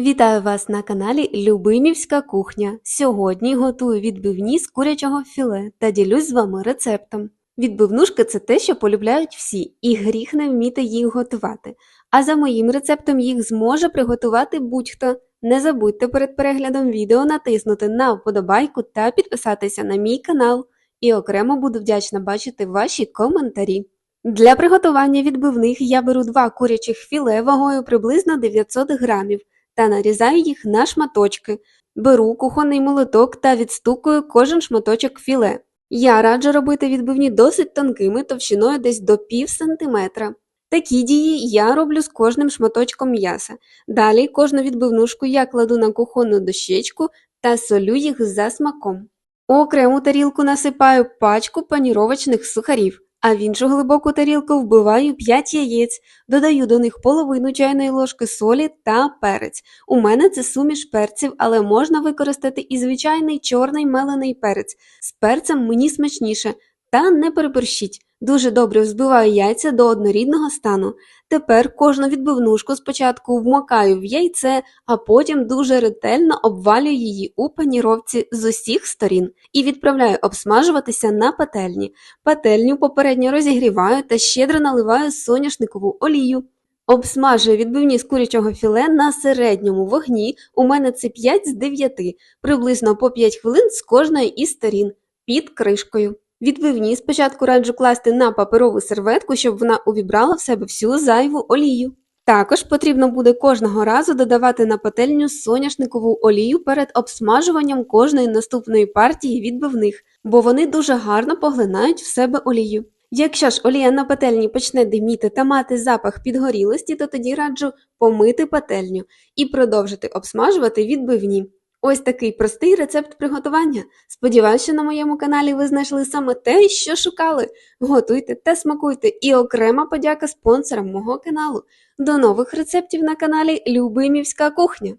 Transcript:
Вітаю вас на каналі Любимівська кухня. Сьогодні готую відбивні з курячого філе та ділюсь з вами рецептом. Відбивнушки це те, що полюбляють всі, і гріх не вміти їх готувати. А за моїм рецептом їх зможе приготувати будь-хто. Не забудьте перед переглядом відео натиснути на вподобайку та підписатися на мій канал. І окремо буду вдячна бачити ваші коментарі. Для приготування відбивних я беру два курячих філе вагою приблизно 900 грамів та нарізаю їх на шматочки. Беру кухонний молоток та відстукую кожен шматочок філе. Я раджу робити відбивні досить тонкими товщиною десь до пів сантиметра. Такі дії я роблю з кожним шматочком м'яса. Далі кожну відбивнушку я кладу на кухонну дощечку та солю їх за смаком. У окрему тарілку насипаю пачку паніровочних сухарів, а в іншу глибоку тарілку вбиваю 5 яєць, додаю до них половину чайної ложки солі та перець. У мене це суміш перців, але можна використати і звичайний чорний мелений перець. З перцем мені смачніше. Та не переперщіть. Дуже добре взбиваю яйця до однорідного стану. Тепер кожну відбивнушку спочатку вмокаю в яйце, а потім дуже ретельно обвалюю її у паніровці з усіх сторін і відправляю обсмажуватися на пательні. Пательню попередньо розігріваю та щедро наливаю соняшникову олію. Обсмажую відбивні з курячого філе на середньому вогні. У мене це 5 з 9, приблизно по 5 хвилин з кожної із сторін під кришкою. Відбивні спочатку раджу класти на паперову серветку, щоб вона увібрала в себе всю зайву олію. Також потрібно буде кожного разу додавати на пательню соняшникову олію перед обсмажуванням кожної наступної партії відбивних, бо вони дуже гарно поглинають в себе олію. Якщо ж олія на пательні почне диміти та мати запах підгорілості, то тоді раджу помити пательню і продовжити обсмажувати відбивні. Ось такий простий рецепт приготування. Сподіваюся, що на моєму каналі ви знайшли саме те, що шукали. Готуйте та смакуйте, і окрема подяка спонсорам мого каналу. До нових рецептів на каналі Любимівська кухня.